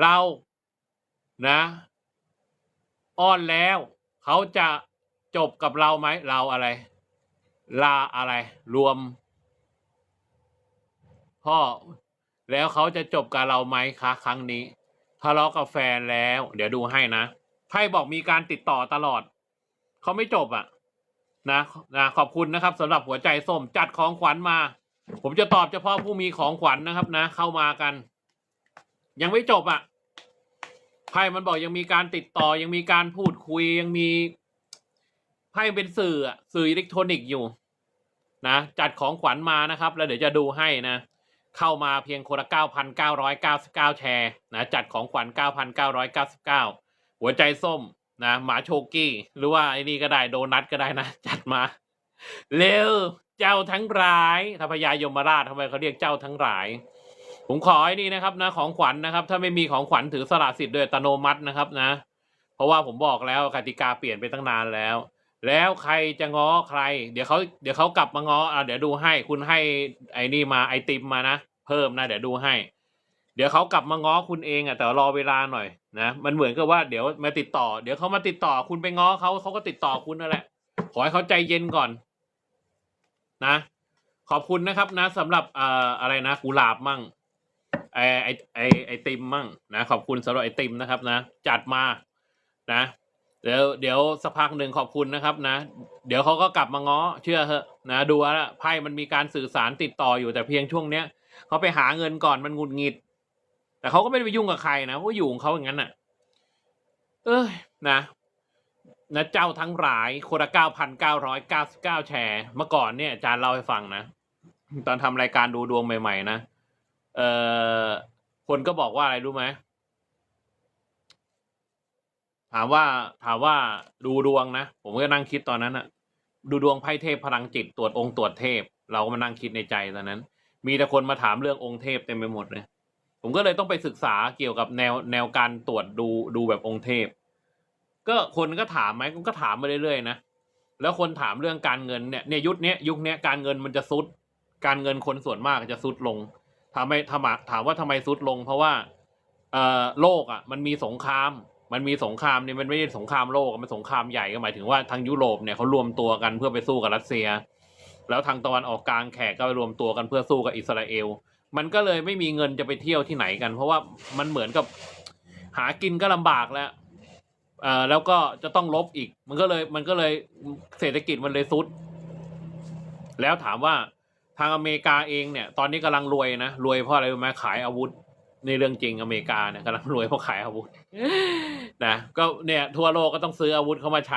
เรานะ อ้อนแล้วเขาจะจบกับเราไหมเราอะไร ลาอะไร รวม พ่อแล้วเขาจะจบกับเราไหมคะ ครั้งนี้ทะเลาะกับแฟนแล้ว เดี๋ยวดูให้นะไพ่บอกมีการติดต่อตลอด เขาไม่จบอะ่ะนะนะขอบคุณนะครับสำหรับหัวใจส้มจัดของขวัญมา ผมจะตอบเฉพาะผู้มีของขวัญนะครับนะ เข้ามากัน ยังไม่จบอะ่ะไพ่มันบอกยังมีการติดต่อยังมีการพูดคุยยังมีไพ่เป็นสื่ออะสื่ออิเล็กทรอนิกส์อยู่ นะจัดของขวัญมานะครับ แล้วเดี๋ยวจะดูให้นะ เข้ามาเพียงคนละ 9,999 แชร์นะจัดของขวัญ 9,999 หัวใจส้มนะหมาโชกี้ หรือว่าไอ้นี่ก็ได้โดนัทก็ได้นะ จัดมา เร็ว เจ้าทั้งหลายถ้าพญายมราชทำไมเขาเรียกเจ้าทั้งหลาย ผมขอไอ้นี่นะครับนะของขวัญนะครับ ถ้าไม่มีของขวัญถือสละสิทธิ์โดยอัตโนมัตินะครับนะ เพราะว่าผมบอกแล้วกติกาเปลี่ยนไปตั้งนานแล้ว แล้วใครจะง้อใคร เดี๋ยวเขาเดี๋ยวเขากลับมาง้ออะเดี๋ยวดูให้คุณให้ไอ้นี่มาไอติมมานะเพิ่มนะเดี๋ยวดูให้ เดี๋ยวเขากลับมาง้อคุณเองอะแต่รอเวลาหน่อยนะมันเหมือนกับว่าเดี๋ยวมาติดต่อ เดี๋ยวเขามาติดต่อคุณไปง้อเขาเขาก็ติดต่อคุณนั่นแหละขอให้เขาใจเย็นก่อน นะ ขอบคุณนะครับ นะสำหรับเอ่ออะไรนะกุหลาบมั่ง ไอไอไอไอติมมั่งนะขอบคุณสำหรับไอติมนะครับนะ จัดมานะเดี๋ยวเดี๋ยวสักพักหนึ่งขอบคุณนะครับนะ เดี๋ยวเขาก็กลับมาง้อเชื่อเหอะนะดูแล้ไพ่มันมีการสื่อสารติดต่ออยู่แต่เพียงช่วงเนี้ยเขาไปหาเงินก่อนมันงุดหงิด แต่เขาก็ไม่ได้ไปยุ่งกับใครนะเพราอยู่ของเขาอย่างนั้นน่ะ เอ้ยนะนะเจ้าทั้งหลายคนละเก้าพันเก้าร้อยเก้าสิบเก้าแชร์ เมื่อก่อนเนี่ยอาจารย์เล่าให้ฟังนะ ตอนทำรายการดูดวงใหม่ ๆ นะ เอ่อคนก็บอกว่าอะไรรู้ไหมถามว่าถามว่าดูดวงนะ ผมก็นั่งคิดตอนนั้นอะดูดวงไพ่เทพพลังจิตตรวจองค์ตรวจเทพ เราก็มานั่งคิดในใจตอนนั้น มีแต่คนมาถามเรื่ององค์เทพเต็มไปหมดเลยผมก็เลยต้องไปศึกษาเกี่ยวกับแนวแนวการตรวจดูดูแบบองค์เทพ ก็คนก็ถามไหมก็ถามมาเรื่อยๆนะแล้วคนถามเรื่องการเงินเนี่ยเนี่ยยุคนี้ยุคนี้การเงินมันจะซุด การเงินคนส่วนมากจะซุดลง ถามไมถามถามว่าทำไมซุดลง เพราะว่าเอ่อโลกอะ มันมีสงคราม มันมีสงครามเนี่ยมันไม่ใช่สงครามโลกมันสงครามใหญ่ก็หมายถึงว่าทางยุโรปเนี่ยเขารวมตัวกันเพื่อไปสู้กับรัสเซีย แล้วทางตะวันออกกลางแขกก็ไปรวมตัวกันเพื่อสู้กับอิสราเอล มันก็เลยไม่มีเงินจะไปเที่ยวที่ไหนกัน เพราะว่ามันเหมือนกับหากินก็ลำบากแล้วเอ่อแล้วก็จะต้องลบอีก มันก็เลยมันก็เลยเศรษฐกิจมันเลยซุด แล้วถามว่า ทางอเมริกาเองเนี่ยตอนนี้กำลังรวยนะรวยเพราะอะไรรู้ไหมขายอาวุธในเรื่องจริงอเมริกาเนี่ยกำลังรวยเพราะขายอาวุธนะก็เนี่ยทั่วโลกก็ต้องซื้ออาวุธเข้ามาใช้